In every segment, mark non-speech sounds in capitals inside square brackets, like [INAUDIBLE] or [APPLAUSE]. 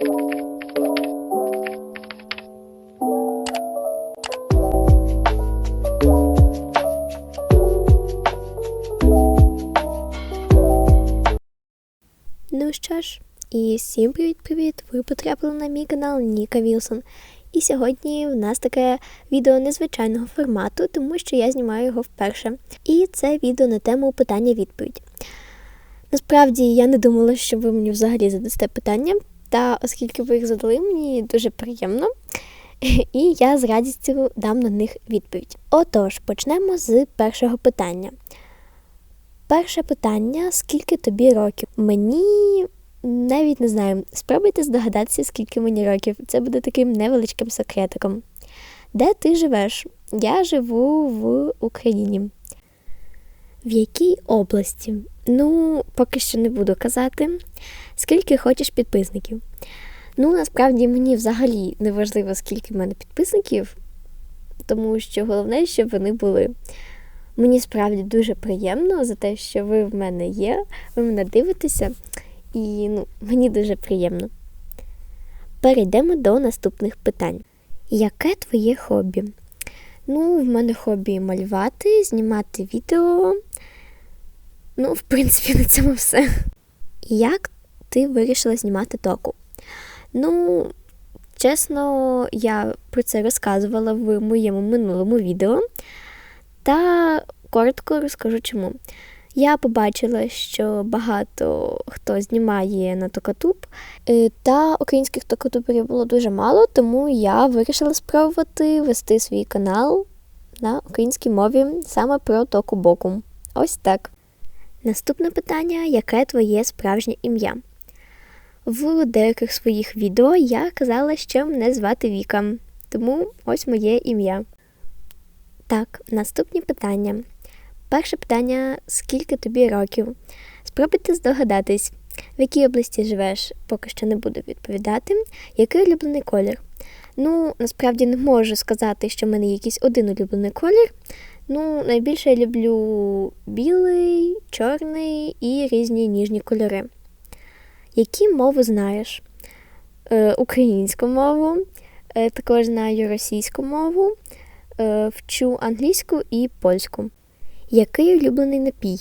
Ну що ж, і всім привіт-привіт! Ви потрапили на мій канал Ніка Вілсон. І сьогодні в нас таке відео незвичайного формату, тому що я знімаю його вперше. І це відео на тему питання-відповідь. Насправді я не думала, що ви мені взагалі задасте питання, та оскільки ви їх задали, мені дуже приємно. [LAUGHS] І я з радістю дам на них відповідь. Отож, почнемо з першого питання. Перше питання: скільки тобі років? Мені навіть не знаю. Спробуйте здогадатися, скільки мені років. Це буде таким невеличким секретиком. Де ти живеш? Я живу в Україні. В якій області? Ну, поки що не буду казати. Скільки хочеш підписників? Ну, насправді мені взагалі не важливо, скільки в мене підписників, тому що головне, щоб вони були. Мені справді дуже приємно за те, що ви в мене є, ви мене дивитеся, і ну, мені дуже приємно. Перейдемо до наступних питань. Яке твоє хобі? Ну, в мене хобі малювати, знімати відео. Ну, в принципі, на цьому все. Як ти вирішила знімати току? Ну, чесно, я про це розказувала в моєму минулому відео. Та коротко розкажу чому. Я побачила, що багато хто знімає на Токатуб, е, та українських токатуберів було дуже мало, тому я вирішила спробувати вести свій канал на українській мові саме про току боку. Ось так. Наступне питання: яке твоє справжнє ім'я? В деяких своїх відео я казала, що мене звати Віка, тому ось моє ім'я. Так, наступні питання. Перше питання: скільки тобі років? Спробуйте здогадатись, в якій області живеш, поки що не буду відповідати. Який улюблений колір? Ну, насправді не можу сказати, що в мене якийсь один улюблений колір. Ну, найбільше я люблю білий, чорний і різні ніжні кольори. Які мови знаєш? Е, Українську мову, е, також знаю російську мову, е, вчу англійську і польську. Який улюблений напій?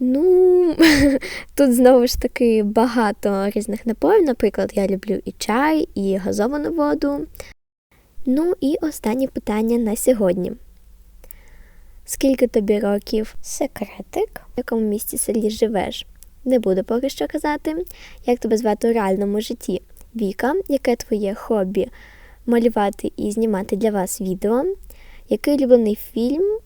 Ну, [LAUGHS] тут знову ж таки багато різних напоїв. Наприклад, я люблю і чай, і газовану воду. Ну і останнє питання на сьогодні. Скільки тобі років секретик? В якому місті селі живеш? Не буду поки що казати. Як тебе звати у реальному житті? Віка, яке твоє хобі малювати і знімати для вас відео? Який улюблений фільм?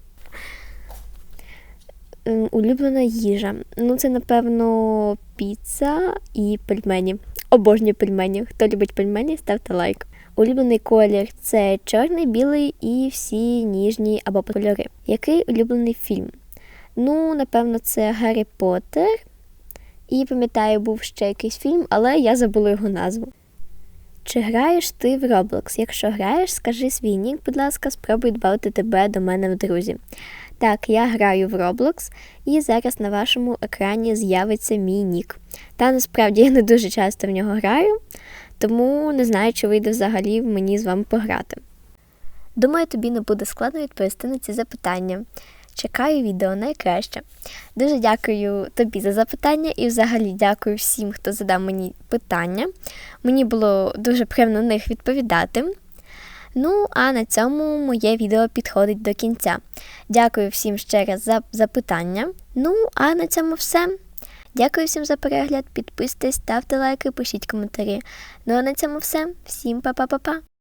Ем, Улюблена їжа. Ну, це, напевно, піца і пельмені. Обожнюю пельмені. Хто любить пельмені, ставте лайк. Улюблений колір це чорний, білий і всі ніжні або кольори. Який улюблений фільм? Ну, напевно, це Гаррі Поттер. І пам'ятаю, був ще якийсь фільм, але я забула його назву. Чи граєш ти в Roblox? Якщо граєш, скажи свій нік, будь ласка, спробуй дбати тебе до мене в друзі. Так, я граю в Roblox, і зараз на вашому екрані з'явиться мій нік. Та насправді я не дуже часто в нього граю, тому не знаю, чи вийде взагалі мені з вами пограти. Думаю, тобі не буде складно відповісти на ці запитання. Чекаю відео найкраще. Дуже дякую тобі за запитання і взагалі дякую всім, хто задав мені питання. Мені було дуже приємно на них відповідати. Ну, а на цьому моє відео підходить до кінця. Дякую всім ще раз за запитання. Ну, а на цьому все. Дякую всім за перегляд. Підписуйтесь, ставте лайки, пишіть коментарі. Ну а на цьому все. Всім па-па-па-па!